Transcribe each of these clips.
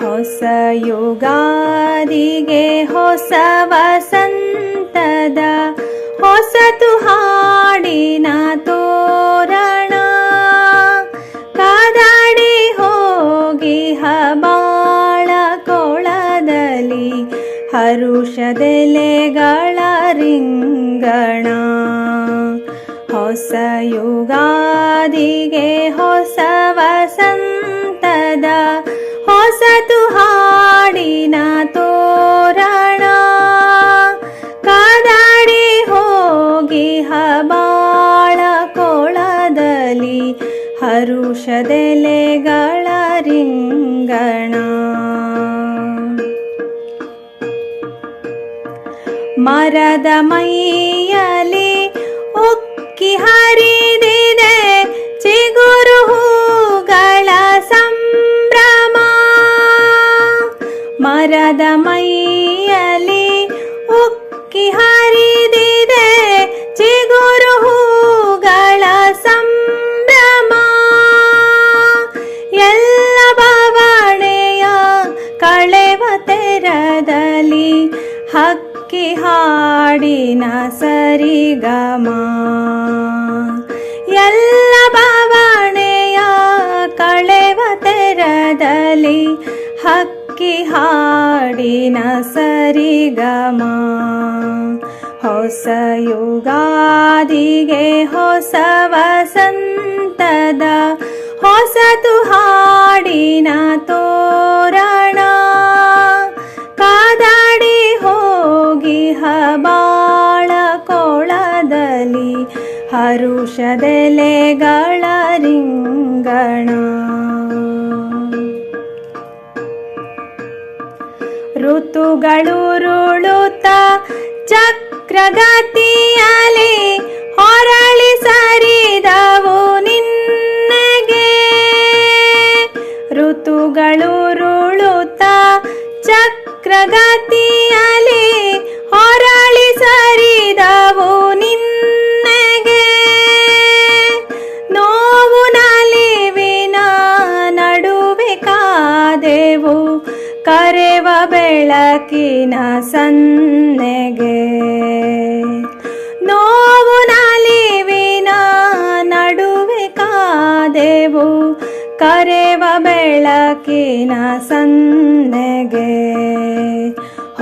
ಹೊಸ ಯುಗಾದಿಗೆ ಹೊಸ ವಸಂತದ ಹೊಸತು ಹಾಡಿನ ತೋರಣ. ಕಾದಾಡಿ ಹೋಗಿ ಹಬಾಳ ಕೊಳದಲ್ಲಿ ಹರುಷದೆಲೆಗಳ ರಿಂಗಣ. ಹೊಸ ಯುಗಾದಿಗೆ ಹಾಡಿನ ತೋರಣ ಕಾದಾಡಿ ಹೋಗಿ ಹಬಾಳ ಕೊಳದಲ್ಲಿ ಹರುಷದೆಲೆಗಳ ರಿಂಗಣ. ಮರದ ಮೈಯಲಿ ಮರದ ಮೈಯಲಿ ಉಕ್ಕಿ ಹರಿದಿದೆ ಚಿಗುರು ಹೂಗಳ ಸಂಭ್ರಮ. ಎಲ್ಲ ಬವಣೆಯ ಕಳೆವ ತೆರದಲ್ಲಿ ಹಕ್ಕಿ ಹಾಡಿನ ಸರಿಗಮ. ಎಲ್ಲ ಬವಣೆಯ ಕಳೆವ ತೆರದಲ್ಲಿ ಹಕ್ಕಿ ಹಾಡಿನ ಸರಿಗಮ. ಹೊಸ ಯುಗಾದಿಗೆ ಹೊಸ ವಸಂತದ, ಹೊಸತು ಹಾಡಿನ ತೋರಣ. ಕಾದಾಡಿ ಹೋಗಿ ಹಬಾಳ ಕೊಳದಲ್ಲಿ, ಹರುಷದೆಲೆಗಳ ರಿಂಗಣ. ಋತುಗಳುರುಳುತ್ತ ಚಕ್ರಗತಿಯಲಿ ಹೊರಳಿ ಸರಿದವು ನಿನ್ನಗೆ. ಋತುಗಳುರುಳುತ್ತ ಚಕ್ರಗತಿಯಲಿ ಕರೆವ ಬೆಳಕಿನ ಸನ್ನೆಗೆ. ನೋವು ನಲಿವಿನ ನಡುವೆ ಕಾದೆವು, ಕರೆವ ಬೆಳಕಿನ ಸನ್ನೆಗೆ.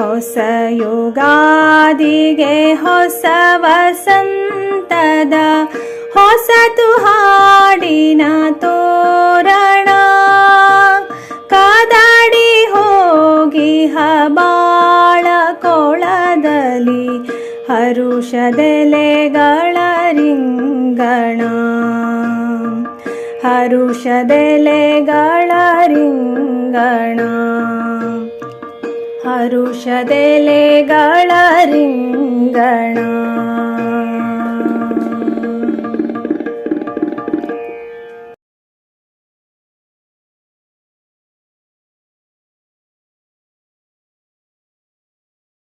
ಹೊಸ ಯುಗಾದಿಗೆ ಹೊಸ ವಸಂತದ, ಹೊಸತು ಹಾಡಿನ ತೋರಣ ಹರುಷದೆಲೆಗಳ ರಿಂಗಣ ಹರುಷದೆಲೆಗಳ ರಿಂಗಣ ಹರುಷದೆಲೆಗಳ ರಿಂಗಣ